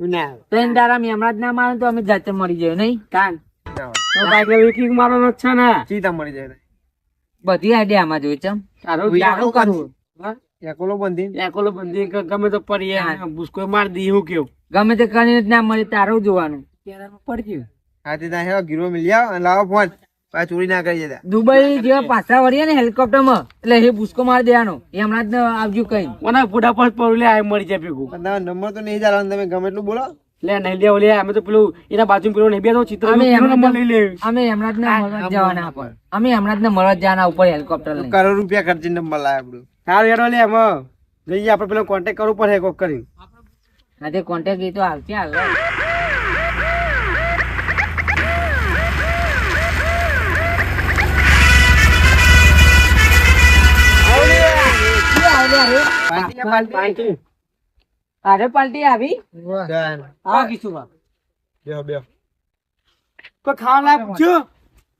ના. ત્રણ દાડા મેમણા જ ના મારે તો અમે જાતે મરી જાય નહીં? કાન તો બાઈક કે વિકિંગ મારવાનો જ છે ને. ચીતા મળી જાય બધી આઈડિયા આમાં જોઈ છે. તારું સારું કરવું એકલો બંધી એકલો બંધી કે ગમે તો પડીએ હા. ભૂસકો માર દી હું કેવું? ગમે તે કરીને જ ના મળે તારું જોવાનું. પડ્યું. હા તે ત્યાં હેલો ગીરો મિલી આવો લાવો ફોન. ચોરી ના કરી જતા દુબઈ જેવા પાછા વળીએ ને હેલિકોપ્ટરમાં એટલે એ ભૂસકો મારી દેવાનો. એ હમણાં જ આવજો કઈ. કોના ફોટા પર પડું આ મરી જાય ભેગું. તમારો નંબર તો નહીં ચાલવાનો તમે ગમે એટલું બોલો. લે નહીં લે ઓલે અમે તો પેલું એના બાજુ પેલો નહીં બેઠો ચિત્ર અમે નંબર લઈ લે અમે હમણાં જ ના મળવા જવાના પર અમે હમણાં જ ના મળવા જવાના ઉપર હેલિકોપ્ટર કરોડ રૂપિયા ખર્ચી નંબર લાયા આપણું. સારું યાર લે એમાં. જઈએ આપણે પેલો કોન્ટેક્ટ કરવું પડે કોક કરી આજે કોન્ટેક્ટ એ તો આવશે હાલ. અરે પાલટી આવી. આ કીધું બેહો બેહો. કોઈ ખાવા લાયક પૂછ્યું?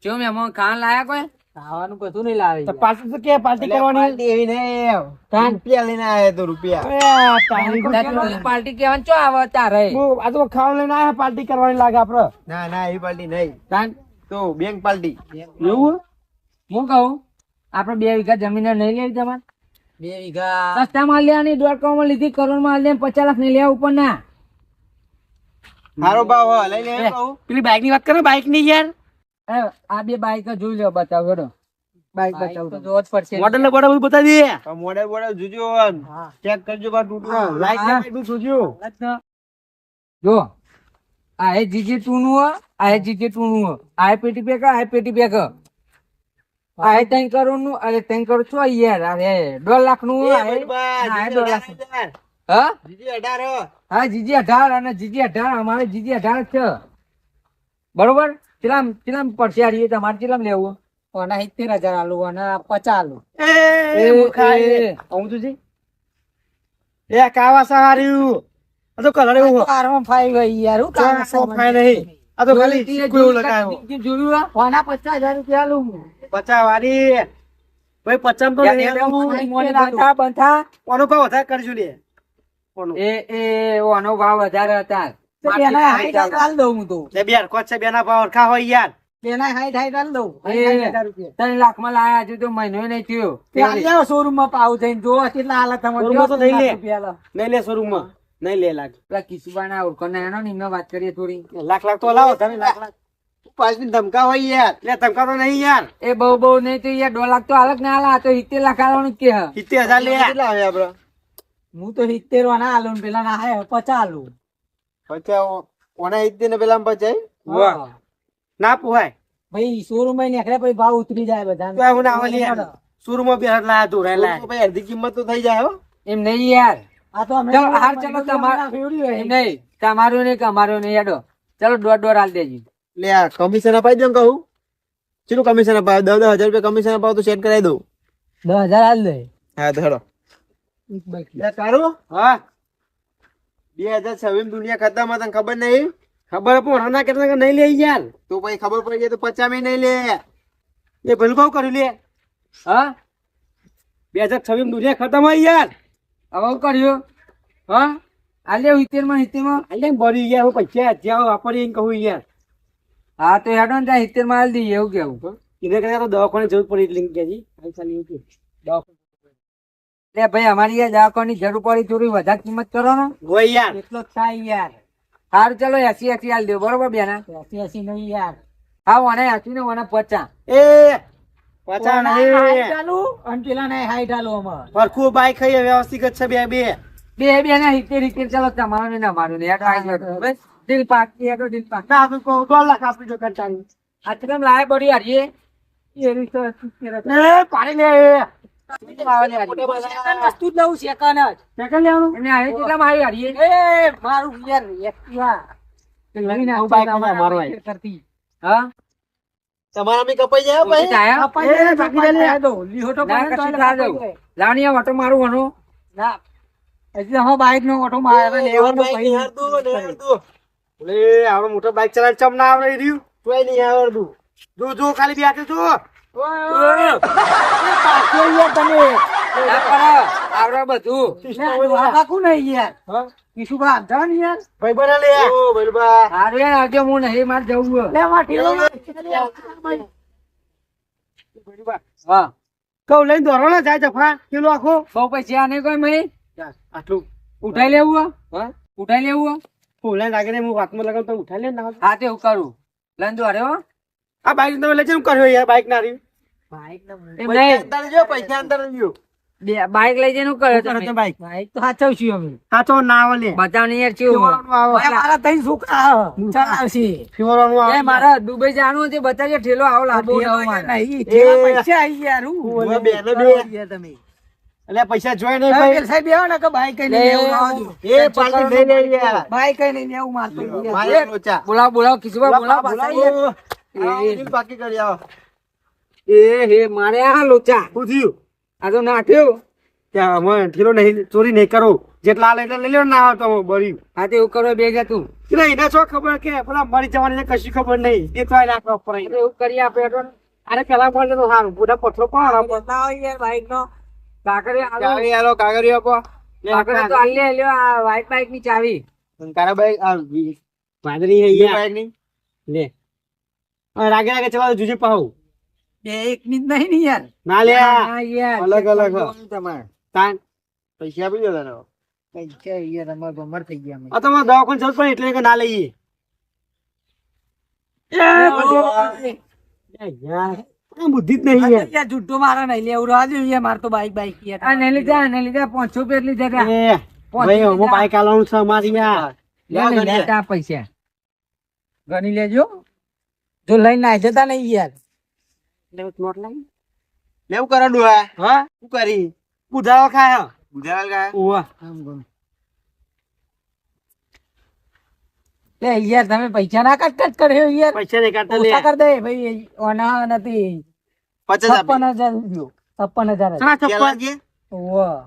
જો મેં ખાન લાયા કોઈ ખાવાનું કશું નહીં લાવી તો તો કે પાર્ટી કરવાની? એવી નહીં રૂપિયા લઈને આયા તો રૂપિયા. એ આ તારી પાર્ટી કેવાનું ચો આવે તારે? આ તો ખાવા લઈને આયા પાર્ટી કરવાની લાગે આપડે. ના ના એ પાર્ટી નહીં. તાન. તો બેંક પાર્ટી. એવું? હું કહું આપડે બે વીઘા જમીન નહીં લેવી તમારે? બે વીઘા. સસ્તા માં લેવાની દોઢ કરોડમાં લીધી કરોડમાં લે પચાસ લાખની લેવા ઉપર ના મારો ભાવ લઈ લે પેલી બાઈકની વાત કરો બાઈકની યાર આ બે બાઈક જોઈ લો બતાવો ગડો બાઈક બતાવો તો જોવો જ પડશે. મોડલ ને બોડલ બતાવી દે. મોડેલ જોજો ચેક કરજો બા તૂટું હા, લાઈક ને બધું જોજો. જો. આ એ જીજે ટુ નું આ જીજે ટુ નું આ પેટી પેક આ પેટી પેક. આ ત્રણ કરોડનું અરે ત્રણ કરોડ છો યાર અરે દોઢ લાખનું હા, દોઢ લાખ હા જીજે અઢાર હા જીજી અઢાર અને જીજી અઢાર અમારે જીજી અઢાર છે બરોબર ચિલામ ચિલામ પડશે આ રીતે તમારે ચિલામ લેવું ઓના સિત્તેર હજાર આલુ અને પચાસ આલુ એ, એ, એ. આવું તો જી. એ કાવા સહાર્યું આ તો કલર એવું આરમાં ફાઈ ગઈ યાર હું કાવા સો ફાય નહીં આ તો ખાલી જોયું ઓના પચાસ હજાર રૂપિયા આલુ પચા ભાઈ પચામ તો બંધા બંધા. કોનો ભાવ વધારે કરજો લે. એ એ ઓનો ભાવ વધારે હતા. લે બે હરખો જ છે બેના ભાવ હરખા હોય યાર. ત્રણ લાખમાં લાયા હજુ તો મહિનો નહીં થયો. શોરૂમમાં પાવ થઈને. જો કેટલા હાલત નહીં લે. નહીં લે શોરૂમમાં નહીં લે લાખ. પેલા કિશુબા ના ઓળખો ને એનો ને વાત કરીએ થોડી. લાખ લાખ તો લાવો તમે લાખ લાખ. પાછથી ધમકા હોય યાર. એટલે ધમકા તો નહીં યાર. એ બહુ બહુ નહીં તો યાર દોઢ લાખ તો હાલક ના હાલા તો સિત્તેર લાખ હાલવાનું કે સિત્તેર હજાર લે. કેટલા આવે આપડે? હું તો સિત્તેર વાના હાલું ને પેલા ના હે પચાસ હાલું પચાસ ઓના સિત્તેર ને પેલા પચાય ના પોહાય ભાઈ શોરૂમમાં નીકળે પછી ભાવ ઉતરી જાય બધા તો હું ના હોય યાર. શોરૂમમાં બે હાથ લાયા તું રે ભાઈ અડધી કિંમત તો થઈ જાય હો. એમ નહીં યાર. આ તો હાર ચલો તમારું નહીં તમારું નહીં કે અમારું નહીં હેડો. ચલો દોઢ દોઢ હાલ દેજી. લે આ કમિશન અપાઈ દઉં કહું? ચેટલું કમિશન અપાય દસ દસ હજાર રૂપિયા કમિશન અપાવ તો સેટ કરાવી દઉં. દસ હજાર હાલ દે હા તો હેડો તારું હા. બે હજાર છવ્વીસ દુનિયા ખતમ તને ખબર નહીં? ખબર પણ હના કેટલા કે નહીં લે યાર? તું પછી ખબર પડી જાય તો પચાસમાં નહીં લે. એ ભલું કહું કર્યું લે. હા? બે હજાર છવ્વીસ દુનિયા ખતમ હોય યાર. હવે કર્યું? હા? આલે સિત્તેરમાં સિત્તેરમાં. એટલે ભરી ગયા હું પૈસા જ્યાં વાપરી કહું યાર. હા તો હેડો ને ત્યાં સિત્તેરમાં દઈએ એવું કેવું. એને કરતા તો દવાખાને જરૂર પડી એટલે ખાલી એવું કે. દવાખાને એટલે ભાઈ અમારી યાર દવાખાની જરૂર પડી થોડી વધારે કિંમત કરો ને. હોય યાર. એટલો થાય યાર. સારું ચલો એસી એસી હાલ દો બરોબર બેના? એસી એસી નહીં યાર. હા ઓને એસી ને ઓને પચાસ. એ પચા નહીં. ચાલુ અને પેલા ને હાઈ હાલો અમાર. પરખું બાઈક ખાઈ વ્યવસ્થિત જ છે બે બે. બે બે ના સિત્તેર સિત્તેર ચાલો તમારું ને અમારું ને. યાર દિલ પાક હેડો દિલ પાક. ના તો કહું દોઢ લાખ આપી દો કંટાળી આચરમ લાય બડી હારીએ એ રીત તો સિત્તેર હતા. એ પાડી લે. વસ્તુ જ લઉં સેકન્ડ જ. સેકન્ડ લેવાનું? એમને હારી કેટલા મારી હારીએ એ મારું યાર એક્ટિવા. લઈને હું બાઈકમાં મારો આય. કરતી. હા? તમારા અમે કપાઈ જાય ભાઈ? આયા? એ બાકી લે લે. ના, કશું ના દઉં. લાવણી આ ઓટો મારું વનો ના. એટલે હું બાઈક નો ઓટો મારે લેવાનો. લે આવડો મોટો બાઈક ચલાવી ચમ ના આવડે રહ્યું તોય નહીં આવડતું. જો જો ખાલી બે હાથે જો. પાછો યાર તમે. ના પડે. આવડે બધું. બાકુ નહીં યાર? હા? કિશુ બા આમ જાઓ ને યાર? ભાઈ બના લે. ઓ બલબા હારું યાર, આવજો હું નહીં મારે જવું છે. લે માં ઠેલો હા. કહું લઈને દોરો ને જાય જફા. કિલો આખો. બહુ પૈસા નહીં કોઈ મહી આટલું. ઉઠાઈ લેવું ઉઠાઈ લેવું હે? ફૂલે લાગે ને હું વાતમાં લગાવું તો ઉઠાઈ લે ના હા તે હું કરું. લઈને દોડે આ બાઈક તમે લઈ જઈને કર્યો યાર બાઈક ના રહ્યું. એમ નહીં. અંદર જો પૈસા અંદર જો બે- બાઈક લઈ જઈને શું કરે કરો તમે? તમે બાઈક? બાઈક તો સાચવશું અમે. સાચો ના આવે બતાવ નહીં યાર કેવું મારા ત્રણ છોકરા ચલાવશે. ફીવરવાનું આવે. મારે દુબઈ જવાનું છે બતાવજો ઠેલો આવો લાંબો ઉઠાવો પૈસા આવી યાર ઉવા બેનો બે. તમે. એટલે પૈસા જોઈ નહીં ભાઈ? સાહેબ એવો ને કે ભાઈ કઈ નહીં એવું. એ પાછી લઈ લઈ યાર. ભાઈ કઈ નહીં એવું મારતો મારે લોચા બોલાવ બોલાવ કિસવા બોલાવ બોલાવો, યાર. આવો, પાકી કરી આવો. એ હે મારે આ લોચા શું થયું? આ તો નાઠ્યો ત્યાં અમે ઠીલો નહીં ચોરી નહીં કરો. જેટલા એટલે લઈ લો ના આવે તો બળ્યું હા તે એવું કરો બે જા તું એટલે એને શું ખબર કે પેલા મરી જવાની કશી ખબર નહીં. એ તો નાખવા પડે. એવું કરી આપે અરે પેલા મળે તો સારું. બધા પથરો પણ બાઈક નો કાકરી ચાવી આલો કાગળિયો આપો. કાકરી તો આલી આલ્યો આ ની ચાવી. હે ની. લે. રાગે રાગે ચલાવો જુજે પાહુ. બે એક ની નહીં ને યાર. ના લે. હા યાર. અલગ અલગ. તાન. પૈસા આપી દો તારો પૈસા યાર અમાર બમર થઈ ગયા આ તો મારે દવાખાને પડે એટલે કે ના લઈએ. એ યાર. આ બુદ્ધિ જ નહીં યાર. જુઠ્ઠો મારા નહીં લેવું. રહેવા દે યાર માર તો બાઈક બાઈક યાર. આ લીધા નહીં લીધા પાંચસો રૂપિયા લીધા હતા. ભાઈ હું બાઈક આલવાનું છે મારી યાર પૈસા. ગણી લેજો. જો લઈને ના જતા નહીં યાર. નોટ લાવી લેવું કરાડું હા? શું કરી? ઉધારો ખાય. ગયા ઓવા લે યાર તમે પૈસા ના કટ કટ કર્યો યાર. પૈસા નહીં કાઢતા લે. કર દે ભાઈ ઓના નથી. પચાસ છપ્પન આપી હજાર લીધું. છપ્પન હજાર જ. ચણા પેલા ચપ્પલ જે ઓવા.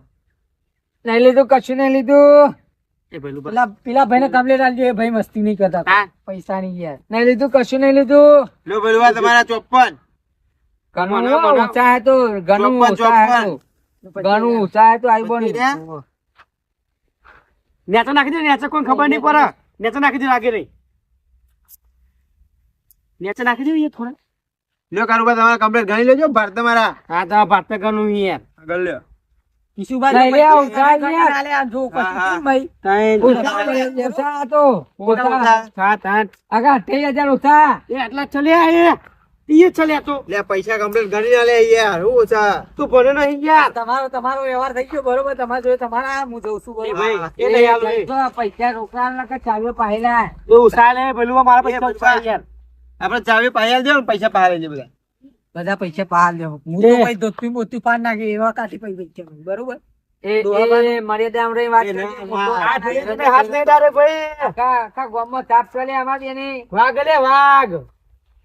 નહીં લીધું કશું નહીં લીધું. એ પેલું પેલા પેલા ભાઈ કમ્પ્લેટ આલજો એ ભાઈ મસ્તી નહીં કરતા. પૈસા નહીં યાર નહીં લીધું કશું નહીં લીધું. લો પેલું તમારા ઘણું. ઊંચા તો ઘણું ઊંચા તો ઘણું ઊંચા તો આઈ બની નેચો નાખી દે નેચો કોઈ ખબર નહીં પડે. નેચો નાખી દે આગળ નેચો નાખી દે એ થોડા. લ્યો કારુબા તમારા કમ્પ્લેટ ગણી લેજો ભારત તમારા. હા તો ભાત ગણું યાર. આગળ લ્યો. યાર. તો. ઊંચા. સાત આઠ. આગા અઠ્યાવીસ હજાર ઓછા એ આટલા ચલ્યા એ. ઈ છે લે તો. લે પૈસા કમ્પ્લીટ ગણી ના લે યાર હું ઓછા. તું ભણે નહીં યાર તમારો તમારો વ્યવહાર થઈ ગયો બરોબર તમારે જોડે તમારા હું જઉં છું બરોબર. ભાઈ એ નહીં તો પૈસા રોકડા કે ચાલ્યો પહેલા એ હે, પેલું મારા પૈસા એ યાર. આપણે ચાવી પાયા દો પૈસા પાયા લેજો બધા. બધા પૈસા પાર લેવો હું. તો કઈ ધોતી મોતી પાર નાખે એવા કાઠી પૈ પૈસા બરોબર? મર્યાદા. ના, હાથ નહીં ડારે ભાઈ. કાકા ગામમાં તાપ ચાલે અમારી એની વાઘ લે વાઘ.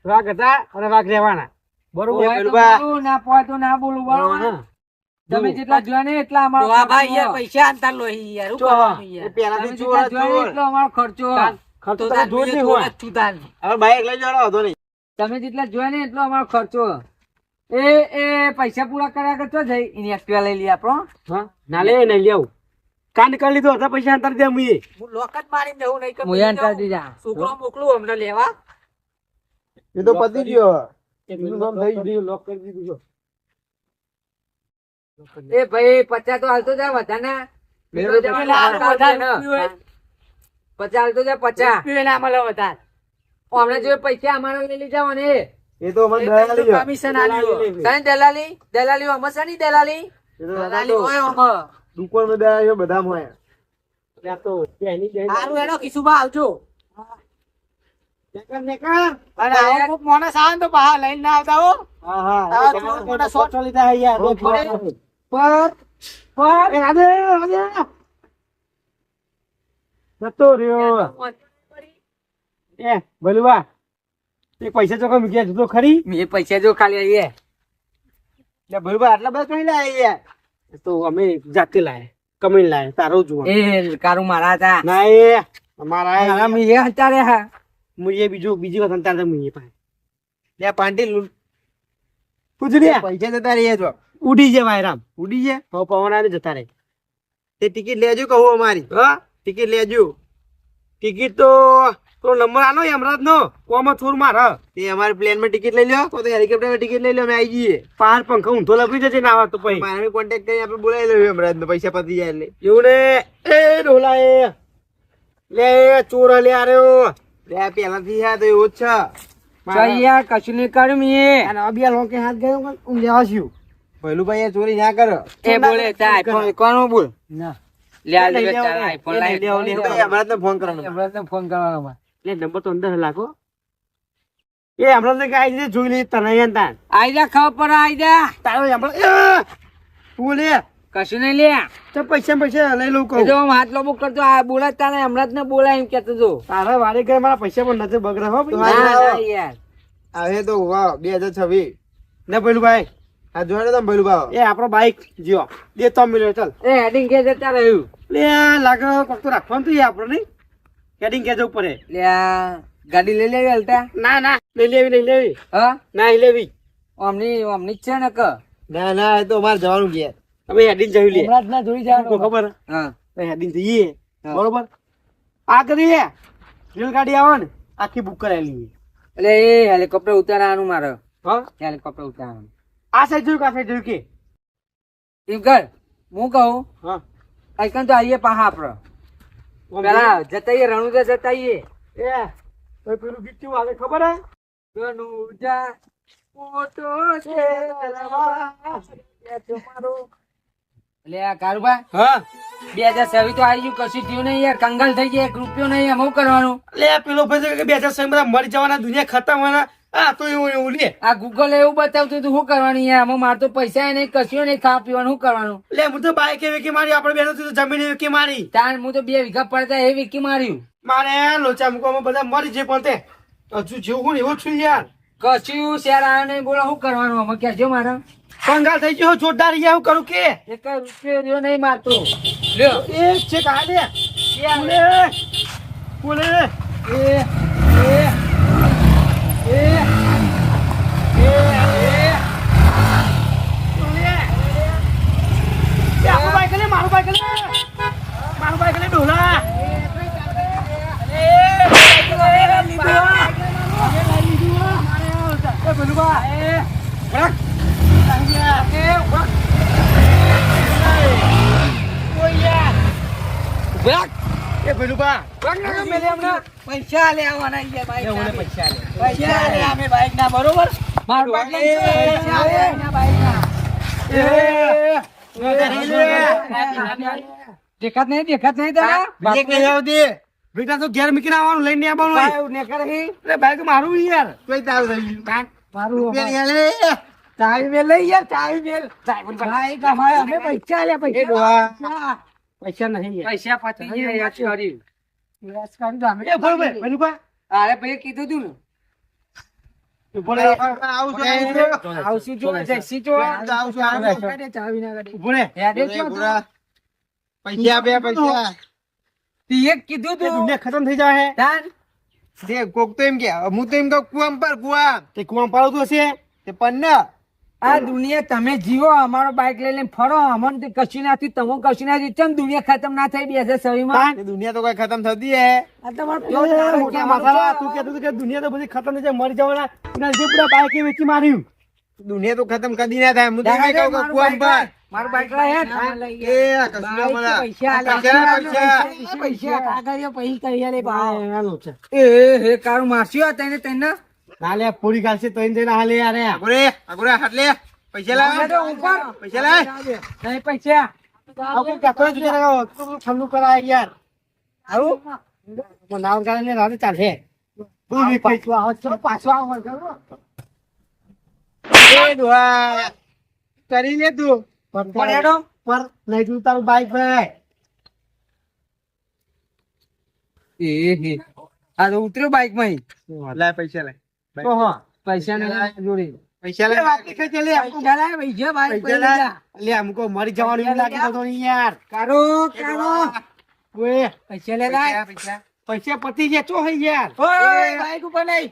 વાઘ હતા અને વાઘ રહેવાના. બરોબર. હોય તો પેલું બા. બોલું, ના પોય ના બોલું બરોબર? તમે જેટલા જોયા ને એટલા અમારો પૈસા અંતર લોહી યાર શું પેલાથી તમે ચોર જેટલા જોયા એટલો અમારો ખર્ચો. ખર્ચો તો જોર નહીં હોય. હવે બાઈક લઈ જવાનો હતો નહીં. તમે જેટલા જોયા ને એટલો અમારો ખર્ચો. એ એ પૈસા પૂરા કર્યા કરતો જઈ એની એક્ટિવા લઈ લઈએ આપણો હા. ના લે નહીં લેવું કાંડ કરી લીધો હતા પૈસા અંતર દે મુએ હું લોક જ મારી દઉં નહીં હું યાર દીધા. છોકરો મોકલું અમને લેવા. એ તો પતી ગયો. એનું નામ થઈ ગયું લોક કરી દીધું જો. એ ભાઈ પચાસ તો હાલતો જા વધારે મેરો તો પચાસ હાલતો જા પચાસ હમણાં જો પૈસા અમારા લઈ લીધા ને એ તો અમને દલાલી કમિશન આલ્યું. સાહેબ દલાલી? દલાલી અમે શાની દલાલી? દલાલી હોય અમે દુકાન બધા માં ત્યાં તો એની સારું એનો કિસુબા આવજો નેકર, નેકર. અને આવો કોક માણસ આવે તો બહાર લઈને ના આવતા હો. હા હા. આ એ તો ચોર મોટા સો સો લીધા યાર હો, બે ફોન. પર પર રાધે, રાધે. જતો રહ્યો. એ ભલુવા એ પૈસા જતો ખરી? મેં પૈસા જો ખાલી આવીએ લે ભઈબા આટલા બધા કઈ લાયા તો અમે જાતે લાયા કમી લાયા તારો જુઓ એ કારું મારા હતા. ના એ મારા મેં એ હતારે હા. મુએ બીજું બીજી વખત અંતર મુજે પાસે લે પાંટી લૂટ. પૂછડી પૈસા જતા રહ્યા છો ઉડી જવાય રામ ઉડી છે હવે પવન આવે ને જતા રહે. તે ટિકિટ લેજો કહું અમારી. હા? ટિકિટ લેજો. ટિકિટ તો તો નંબર આનો અમરાજ નો કોમાં થોડું માર તે અમારી પ્લેનમાં ટિકિટ લઈ લો તો હેલિકોપ્ટરમાં ટિકિટ લઈ લો અમે આવી જઈએ. પાર પંખો ઊંધો લપી જશે ના તો પછી. મારે કોન્ટેક્ટ કરી આપણે બોલાવી લેવું હમણાં પૈસા પતી જાય એટલે. એવું ને? એ ઢોલા એ લે ચોર લે આર્યો લે આ તો એવું જ છે. યાર કશું નહીં કર્યું મેં. અને અબિયા લોકે હાથ ગયો હું લેવા છું. પહેલું ભાઈ આ ચોરી ના કરો એ બોલે આઈફોન કોનો બોલ? ના. લે આ લે લેવો તાર ને. આઈફોન લઈ લેવો, લઈ હમણાં તો ફોન કરવાનો. હમણાં ફોન કરવાનો. લે નંબર તો અંદર લાગો એ હમણાં તો કાંઈ નહીં જોઈ લે તને ને તાન આઈ જા ખબર પડે આઈ જા. તારો હમણાં તું લે કશું નહીં લે. તો પૈસા પૈસા લઈ લઉં એ કહું જો હાથ લોબો કરતો આ બોલા તારે હમણાં જ ને બોલાય એમ કેતો તો તારા વારે ઘરે મારા પૈસા પણ નથી બગડે હો યાર. આવે તો વાહ બે હજાર છવ્વીસ. ને પેલું ભાઈ આ જોડે તમે પેલું ભાવ એ આપણો બાઈક જીઓ. બે ત્રણ મિલ્યો ચાલ. એ હેડિંગ કે જતા રહ્યું લે લાગે કોક તો રાખવાનું તો આપણે નહીં. હેડિંગ કે જવું પડે લે ગાડી લઈ લેવી હલતા? ના ના લઈ લેવી લઈ લેવી. હા? ના લેવી. ઓમની ઓમની જ છે ને ક? ના ના એ તો અમારે જવાનું ગયા તમે હેડિંગ જઈ લે. હમણાં જ ના જોઈ જવાનું. ખબર? હા. હેડિંગ જઈએ. બરોબર? આ કરીએ રેલગાડી આવે ને આખી બુક કરેલી એટલે એ હેલિકોપ્ટર ઉતારવાનું મારે. હા? હેલિકોપ્ટર ઉતારવાનું. આ સાઈડ જોયું કે આ સાઈડ જોયું કે? એમ કર હું કહું હા. આઈકન તો આવીએ પાહા આપણે પેલા જતાઈએ જતા જતાઈએ. એ ઓય પેલું ગીત કેવું આવે ખબર હે? રણુજા મોટો છે એટલે આ કારુબા હા? બે હજાર છવ્વીસ તો આવી ગયું કશું થયું નહીં યાર કંગાલ થઈ ગયા એક રૂપિયો નહીં એમ કરવાનું? એટલે પેલો ભાઈ કે બે હજાર સાઈઠ બધા મરી જવાના દુનિયા ખતમ હોવાના આ તો એવું એવું લે. આ ગૂગલ એવું બતાવતું હતું શું કરવાનું યાર આમાં મારે તો પૈસા નહીં કશું નહીં ખા પીવાનું શું કરવાનું? એટલે હું તો બાઈક એ વેકી મારી આપણે બેનો તો જમીન વેકી મારી. તાર હું તો બે વીઘા પડતા એ વિકી માર્યું. મારે લોચા મૂકવામાં બધા મરી જાય પણ તે. હજુ જેવું હું એવું છું યાર. કશું શેર આવ્યો નહીં બોલો શું કરવાનું? આમાં કહેજો મારે? કંગાલ થઈ ગયો જોરદાર યાર હું કરું કે? એક રૂપિયો રહ્યો નહીં મારતો. લ્યો. એ છે કાલે બોલે બોલે. એ એ એ એ બોલે એ આપણું બાઈક લે મારું બાઈક લે મારું બાઈક લે ડોલા એ બાઈક લે લીધું એ પેલું બા એ વળક એ વળક ભાગ એ પેલું બા ભાગ ના હમણાં. પૈસા લે આવવાના યાર બાઈક ના. પૈસા લે. પૈસા લે અમે બાઈક ના બરોબર? મારું બાઈક લઈને એ, પૈસા બાઈક ના. દેખાત નહીં દેખાત. નહીં તારા બાઈક લઈ આવજે. બેટા તો ઘેર મૂકીને આવવાનું લઈને આવવાનું હોય. ને કરે અરે બાઈક મારું યાર. તોય તારું થઈ ગયું. મારું. ચાવી મેલ લઈ યાર ચાવી મેલ. બાઈક અમારે અમે પૈસા લે પૈસા. પૈસા. નહીં પૈસા પતી ગયા યાર ચોરી એ બોલ ભાઈ, પેલું બા. અરે ભાઈ કીધું તું ને ઊભો આવું છું, આવું છું. જો જઈશી જો આવું છું, આવું છું, આવું છું. કાઢે ચાવી ના કાઢે ઊભો રહે. એ પૂરા. પૈસા આપ્યા પૈસા તીએ કીધું તું દુનિયા ખતમ થઈ જાય હે. તાન તે કોક તો એમ કે હું તો એમ કહું કુવામ પર કુવામ તે કુવામાં પાડું તો હશે. તે પન્ના આ દુનિયા તમે જીવો અમારો બાઈક લઈ લઈને ફરો અમને તો કશું ના થયું તમે કશું ના ચમ દુનિયા ખતમ ના થઈ બે હજાર છવ્વીસમાં દુનિયા તો કઈ ખતમ થતી હે. તું કહેતો કે દુનિયા તો બધી ખતમ થઈ જાય મરી જવાના. પૂરા બાઈક વેચી માર્યું. દુનિયા તો ખતમ કદી ના થાય. હું તમે કહું કે મારું કુવામ પર મારું બાઈક લઈ હેડ. એ પૈસા પૈસા પૈસા. કાગળિયો પૈસા કરી લો છે. એ હે કારું માસ્યો તને તને. ના લે પૂરી ગાલશે તો એને જઈને હાલે યાર અગુરે અગુરે હાથ લે. પૈસા લાવ. તો ઉપર. પૈસા લાવ. નહીં પૈસા. આવું કહેતો જ જરા ઠંડુ કરાય યાર. આવું? નાવ ગાળીને રાતે ચાલે તું બી પૈસા આવો છો, પાછો આવો કરો. એ દુઆ કરી લે તું. પણ ઉપર પર લઈ તું તારું બાઈક ભાઈ. એ હે. આ તો ઉતર્યો બાઈકમાં લાય પૈસા લાય. હા પૈસા જોડી લે. લે અમુકો મરી જવાનું એવું લાગી તો યાર. કારો કારો ઓએ પૈસા લે પૈસા પૈસા. પૈસા પતી ગયા ચો હઈ યાર? ઓય બાઈક ઉપર નહીં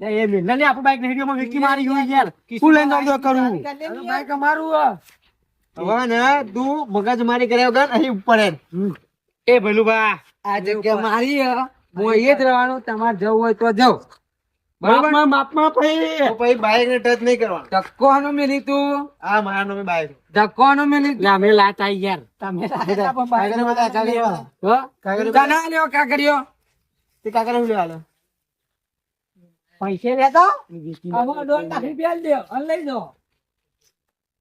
એ મિલના ને આપણું બાઈક નહીં માં વિકી મારી હોય યાર. હું લઈને દોડ કરું? બાઈક અમારું હવે ને તું મગજ મારી કર્યા વગર અહીં ઉપર એ ભલું બા આ જગ્યા મારી હું. અહીંયા જ રહેવાનું તમારે જવું હોય તો બરોબર માપમાં માપમાં પછી પછી બાઈક ને ટચ નહીં કરવાનું. ધક્કો આનો મેલી તું આ મારા નામે બાઈક ધક્કો આનો મેલી તું. અમે લાતા યાર. તમે કાગળ બધા કાગળ વાળા. હો? કાગળ કાના લ્યો કાકરીઓ તે કાગળ હું લેવા પૈસે લેતો?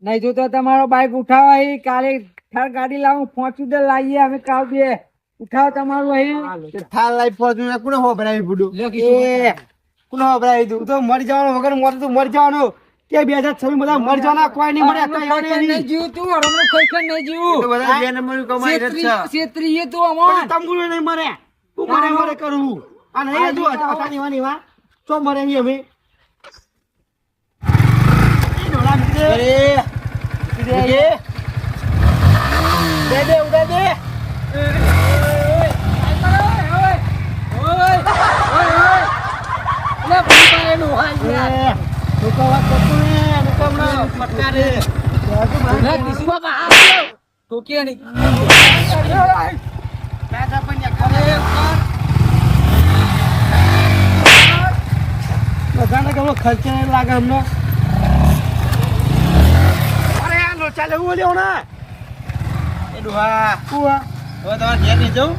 નહીં જો તો તમારો બાઈક ઉઠાવો કાલે થાર ગાડી લાવું દે લાવીએ અમે કાલ બે. ઉઠાવો તમારું અહીં. થાર લાઈફ ફોર્ચ્યુનર કોને? લ્યો કીધું. એ કોને હોભરાવી તું? તું તો મરી જવાનું વગર મોર તું મરી જવાનો કે બે હજાર છવ્વીસ બધા મરી જવાના કોઈ નહીં મળે એવડે નહીં નહીં. જીવું તું હમણાં ખરેખર નહીં તો જીવું બધા બે નંબર કમાઈ રહ્યા છે. છેતરી- છેતરીએ તું અમાર. તંબુરો નહીં મરે તું મરે મરે કરું આ નહીં જો અટાની વાની વા તો મરે નહીં અમે. અરે. દે દે ઉડા દે એટલે ભાઈ ભાઈ એનું હાલ યાર. એ, લોકો વાત કરતું ને લોકો હમણાં ફટકારે. લે, કિસ્મતમાં હાથ દો. ઠોકીએ નહીં. દાદા પણ યા કરે. બધાને કેવો ખર્ચે લાગે અમને અરે આ નો ચાલે હું લેવો ને એ ડોહા, કુવા હવે તમારે ઘેર નહીં જવું?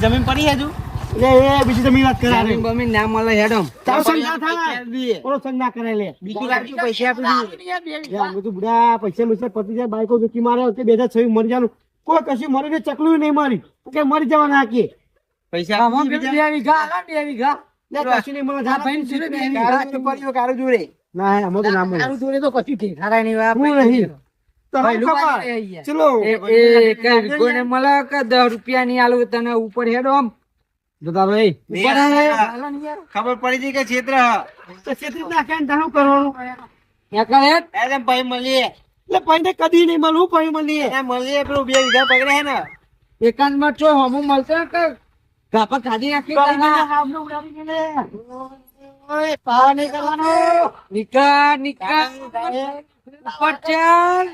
જમીન પડી હજુ? લે એ બીજી જમીન વાત કરા રે બમીન ના મળે હેડમ. તારો પૈસા થાય. દઈએ. ઓલો કરે લે. બીજું લાગતું પૈસા આપી દઈએ. યાર, મેં તો બુડા પૈસા પૈસા પતી જાય બાઈકો જોકી મારે તે બે હજાર છવ્વીસ મરી જાનું. કોઈ કશું મરી ને ચકલું નહીં મારી. કે મરી જવાના કે. પૈસા આમાં બે. વીઘા આલા, બે વીઘા. લે કશું નહીં મળે જા ભાઈને સુરે બે વીઘા? તો પરિયો કારો જોરે ના અમે તો ના મળે. કારો જોરે તો કશું ઠેકાણાય નહીં, આ હું નહીં. ભાઈ. ચલો. એ એ કઈ મળે કે દસ રૂપિયા ની આલુ તને ઉપર હેડો આમ. ભાઈ યાર. ખબર પડી હતી કે ક્ષેત્ર તો છેતરી નાખે ને તારું કરવાનું. એટલે ભાઈ મળીએ. એટલે પૈને કદી નહીં મળવું પૈ મળીએ. એને મળીએ પેલું બે વીઘા પકડે છે ને. એકાંતમાં ચો હમું મળશે કે ગાપા કાઢી નાખી? પાવા નહીં કરવાનો. નિકા નિકા ઉપર તું.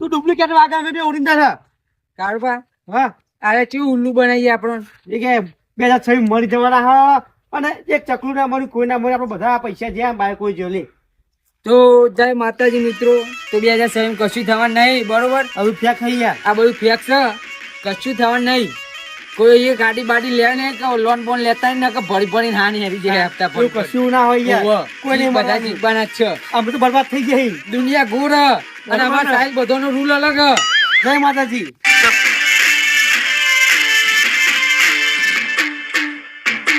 ડુપ્લિકેટ વાગા મેં ઓરિંદા છે કાળુભા હા. અરે ચી ઉલ્લુ બનાવીએ આપણો? એ કે બે હજાર છવ્વીસ મરી જવાના હા અને એક ચકલું ના મળ્યું કોઈ ના મળ્યું આપણે બધા પૈસા જ્યાં બાય કોઈ જો લે તો જય માતાજી મિત્રો તો બે હજાર સેવન કશું થવાનું નહીં બરોબર? હવે ફેક થઈ ગયા. આ બધું ફેક છે. કશું થવાનું નહીં. કોઈ એ ગાડી બાડી લે ને કે લોન બોન લેતા ને કે ભરી ભરીને હાની હેરી જાય હપ્તા પર કશું ના હોય યાર. કોઈ નહીં બધા. જીવવાના છે. આ બધું બરબાદ થઈ જાય દુનિયા ગોર હ. અને અમારા સાહેબ બધાનો રૂલ અલગ હ. જય માતાજી.